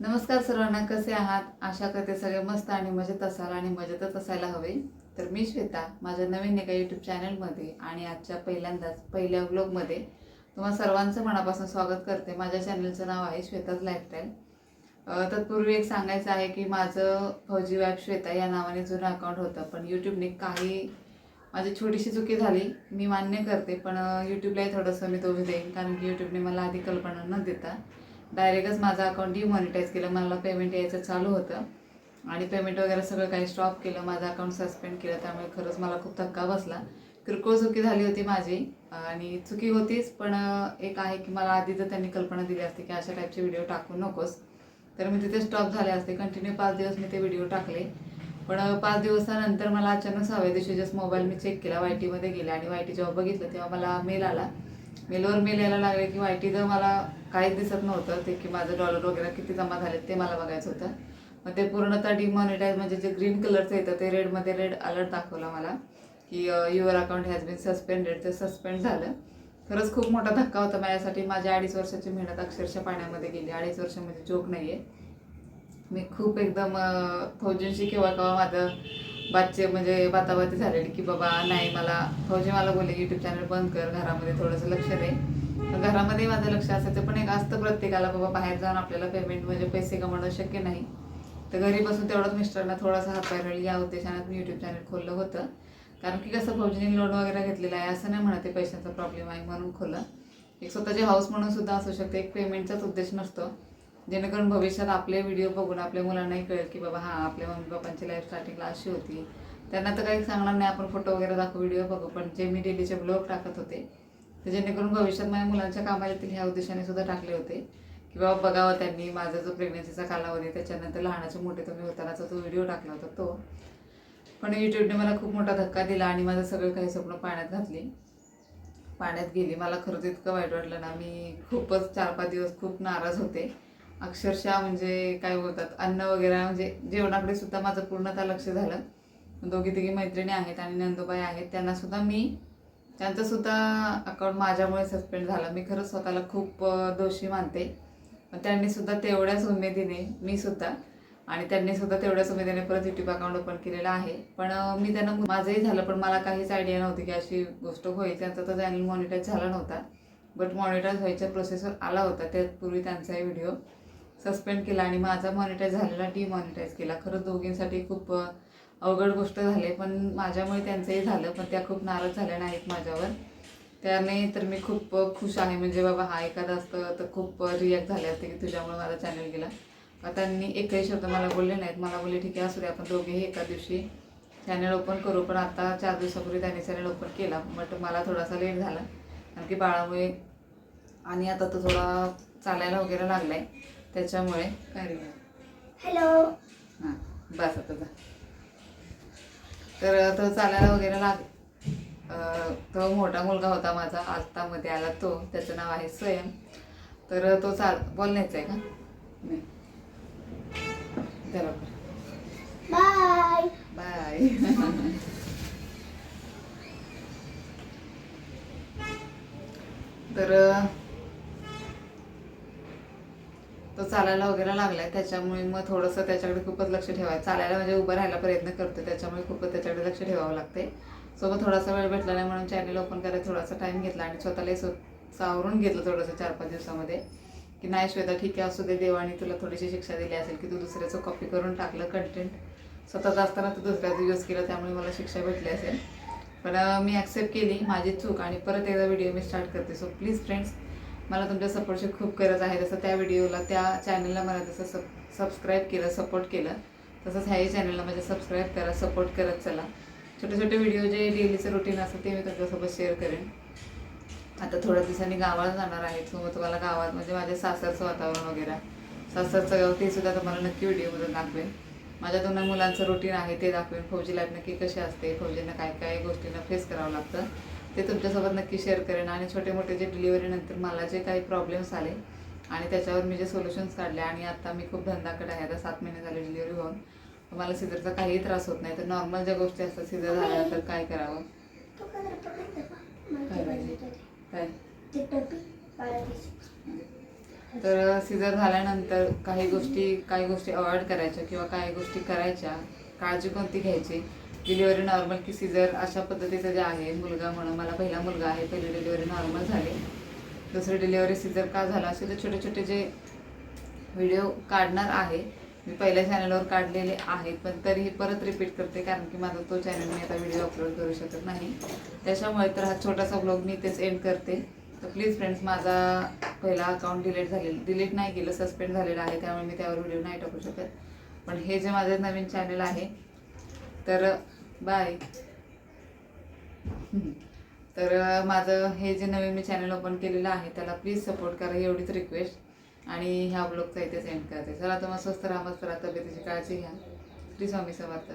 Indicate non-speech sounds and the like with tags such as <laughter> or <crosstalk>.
नमस्कार सर्वांना कसे आहात? आशा करते सगळे मस्त आणि मजेत असाल आणि मजेतच असायला हवे. तर मी श्वेता माझ्या नवीन एका यूट्यूब चॅनलमध्ये आणि आजच्या पहिल्यांदाच पहिल्या व्लॉगमध्ये तुम्हा सर्वांचं मनापासून स्वागत करते. माझ्या चॅनलचं नाव आहे श्वेताज लाईफस्टाईल तत्पूर्वी एक सांगायचं आहे की माझं फौजी वाईफ श्वेता या नावाने जुनं अकाउंट होतं पण यूट्यूबने काही माझी छोटीशी चुकी झाली. मी मान्य करते पण यूट्यूबलाही थोडंसं मी दोष देईन कारण की यूट्यूबने मला आधी कल्पना न देता डायरेक्टच माझं अकाउंट डिमॉनिटाईज केलं. मला पेमेंट यायचं चालू होतं. आणि पेमेंट वगैरे सगळं काही स्टॉप केलं. माझं अकाउंट सस्पेंड केलं. त्यामुळे खरंच मला खूप धक्का बसला. किरकोळ चुकी झाली होती माझी. आणि चुकी होतीच पण एक आहे की मला आधी जर त्यांनी कल्पना दिली असती की अशा टाईपचे व्हिडिओ टाकू नकोस तर मी तिथे स्टॉप झाले असते. कंटिन्यू पाच दिवस मी ते व्हिडिओ टाकले. पण पाच दिवसानंतर मला अचानक सहाव्या दिवशी जस्ट मोबाईल मी चेक केला. वाय टीमध्ये गेले. आणि वाय टी जेव्हा बघितलं तेव्हा मला मेल आला मेलवर मेल यायला लागले की वाय टीचं मला काहीच दिसत नव्हतं. ते की माझं डॉलर वगैरे किती जमा झाले ते मला बघायचं होतं. मग ते पूर्णतः डिमॉनिटाईज म्हणजे जे ग्रीन कलरचं येतं ते रेडमध्ये रेड अलर्ट दाखवला मला की your account has been suspended ते सस्पेंड झालं. खरंच खूप मोठा धक्का होता माझ्यासाठी. माझ्या अडीच वर्षाची मेहनत अक्षरशः पाण्यामध्ये गेली. अडीच वर्ष म्हणजे जोक नाही आहे मी खूप एकदम फौजींशी केव्हा केव्हा माझं बातचे म्हणजे बाताबाती झालेली की बाबा नाही मला फौजी मला बोलले यूट्यूब चॅनल बंद कर घरामध्ये थोडंसं लक्ष दे. घरामध्ये माझं लक्ष असायचं पण एक असतं प्रत्येकाला बाबा बाहेर जाऊन आपल्याला पेमेंट म्हणजे पैसे कमवणं शक्य नाही. तर घरी बसून तेवढंच मिस्टरांना थोडासा हातपाय या उद्देशानं मी यूट्यूब चॅनल खोललं होतं. कारण की कसं फौजीने लोन वगैरे घेतलेलं आहे असं नाही म्हणत आहे पैशांचा प्रॉब्लेम आहे म्हणून खोलं एक स्वतःची हाऊस म्हणून सुद्धा असू शकते एक पेमेंटचाच उद्देश नसतो. जेणेकरून भविष्यात आपले व्हिडिओ बघून आपल्या मुलांनाही कळेल की बाबा हां आपल्या मम्मी पप्पांची लाईफ स्टार्टिंगला अशी होती. त्यांना तर काही सांगणार नाही आपण फोटो वगैरे दाखवू व्हिडिओ बघू पण जे मी डेलीचे ब्लॉग टाकत होते तर जेणेकरून भविष्यात माझ्या मुलांच्या कामाला येतील ह्या उद्देशाने सुद्धा टाकले होते. की बाबा बघावं त्यांनी माझा जो प्रेग्नन्सीचा कालावधी त्याच्यानंतर लहानाचे मोठे तुम्ही होतानाचा तो व्हिडिओ टाकला होता तो. पण यूट्यूबने मला खूप मोठा धक्का दिला आणि माझं सगळं काही स्वप्न पाण्यात घातली. पाण्यात गेली. मला खरंच इतकं वाईट वाटलं ना मी खूपच चार पाच दिवस खूप नाराज होते. अक्षरशः म्हणजे काय बोलतात अन्न वगैरे म्हणजे जेवणाकडे सुद्धा माझं पूर्णतः लक्ष झालं. दोघी तिघी मैत्रिणी आहेत आणि नंदुबाई आहेत. त्यांना सुद्धा मी त्यांचं सुद्धा अकाउंट माझ्यामुळे सस्पेंड झालं. मी खरंच स्वतःला खूप दोषी मानते. त्यांनी सुद्धा तेवढ्याच उमेदीने मी सुद्धा आणि त्यांनी सुद्धा तेवढ्याच उमेदीने परत युट्यूब अकाउंट ओपन केलेलं आहे. पण मी त्यांना माझंही झालं पण मला काहीच आयडिया नव्हती की अशी गोष्ट होईल. त्यांचा तर चॅनल मॉनिटाईज झाला नव्हता. बट मॉनिटाईज व्हायच्या प्रोसेसवर आला होता. त्यापूर्वी त्यांचाही व्हिडिओ सस्पेंड केला आणि माझा मॉनिटाईज झालेला डिमॉनिटाईज केला. खरंच दोघींसाठी खूप अवघड गोष्ट झाली पण माझ्यामुळे त्यांचंही झालं पण त्या खूप नाराज झाल्या नाहीत माझ्यावर. त्याने तर मी खूप खुश आहे. म्हणजे बाबा हा एखादा असतं तर खूप रिॲक्ट झाले असते की तुझ्यामुळे माझा चॅनल गेला. त्यांनी एकही शब्द मला बोलले नाहीत. मला बोलले ठीक आहे असू दे आपण दोघेही एका दिवशी चॅनल ओपन करू. पण आता चार दिवसापूर्वी त्यांनी चॅनल ओपन केला. बट मला थोडासा लेट झाला. कारण की बाळामुळे आणि आता तो थोडा चालायला वगैरे लागला आहे त्याच्यामुळे काय रे हॅलो. हां बस आता जा. तर तो चालायला वगैरे लाग तो मोठा मुलगा होता माझा आत्तामध्ये आला तो त्याचं नाव आहे स्वयं. तर तो चाल बोलण्याचा आहे का? नाही. चला बाय. बाय. <laughs> तर तो चालायला वगैरे लागलाय त्याच्यामुळे मग थोडंसं त्याच्याकडे खूपच लक्ष ठेवायचं. चालायला म्हणजे उभं राहायला प्रयत्न करतो त्याच्यामुळे खूपच त्याच्याकडे लक्ष ठेवावं लागते सोबत थोडासा वेळ भेटला नाही म्हणून चॅनल ओपन करायला थोडासा टाईम घेतला आणि स्वतःलाही स्व सावरून घेतलं थोडंसं चार पाच दिवसामध्ये. की नाही श्वेता ठीक आहे असू दे देवाने तुला थोडीशी शिक्षा दिली असेल की तू दुसऱ्याचं कॉपी करून टाकलं कंटेंट स्वतःच असताना तू दुसऱ्याचं यूज केलं त्यामुळे मला शिक्षा भेटली असेल. पण मी ॲक्सेप्ट केली माझी चूक आणि परत एकदा व्हिडिओ मी स्टार्ट करते. सो प्लीज फ्रेंड्स मला तुमच्या सपोर्टची खूप गरज आहे. जसं त्या व्हिडिओला त्या चॅनलला मला जसं सब सबस्क्राईब केलं सपोर्ट केलं तसंच ह्याही चॅनलला माझ्या सबस्क्राईब करा सपोर्ट करत चला. छोटे छोटे व्हिडिओ जे डेलीचं रुटीन असतं ते मी तुमच्यासोबत शेअर करेन. आता थोड्या दिवसांनी गावाला जाणार आहे. सो मग तुम्हाला गावात म्हणजे माझ्या सासरचं वातावरण वगैरे. सासरचं गाव ते सुद्धा तुम्हाला नक्की व्हिडिओमधून दाखवेन. माझ्या दोन मुलांचं रुटीन आहे ते दाखवेन. फौजी लाईफ नक्की कशी असते फौजींना काय काय गोष्टींना फेस करावं लागतं. ते तुमच्यासोबत नक्की शेअर करेन. आणि छोटे मोठे जे डिलिव्हरीनंतर मला जे काही प्रॉब्लेम्स आले आणि त्याच्यावर मी जे सोल्युशन्स काढले आणि आता मी खूप धंदाकडे आहे. आता सात महिने झाले डिलिव्हरी होऊन. मला सिझरचा काहीही त्रास होत नाही. तर नॉर्मल ज्या गोष्टी असतात सिझर झाल्यानंतर काय करावं? काय तर सिजर झाल्यानंतर काही गोष्टी काही गोष्टी अवॉइड करायच्या किंवा काही गोष्टी करायच्या. काळजी कोणती घ्यायची? डिलिव्हरी नॉर्मल की सिझर अशा पद्धतीचं जे आहे मुलगा म्हणून मला पहिला मुलगा आहे पहिली डिलिव्हरी नॉर्मल झाली. दुसरी डिलिव्हरी सिझर का झाला असे ते छोटे छोटे जे व्हिडिओ काढणार आहे मी पहिल्या चॅनलवर काढलेले आहेत पण तरीही परत रिपीट करते कारण की माझा तो चॅनल मी आता व्हिडिओ अपलोड करू शकत नाही. त्याच्यामुळे तर हा छोटासा ब्लॉग मी इथेच एंड करते. तर प्लीज फ्रेंड्स माझा पहिला अकाउंट डिलीट झालेला डिलीट नाही केलं सस्पेंड झालेलं आहे त्यामुळे मी त्यावर व्हिडिओ नाही टाकू शकत. पण हे जे माझं नवीन चॅनल आहे तर बाय. तर माझं हे जे नवीन मी चॅनल ओपन केलेलं आहे त्याला प्लीज सपोर्ट करा एवढीच रिक्वेस्ट आणि ह्या ब्लॉगचा इथेच एंड करते. चला तुम्हाला स्वस्त राहा मस्त राहा तब्येतीची काळजी घ्या. श्री स्वामी समर्थ.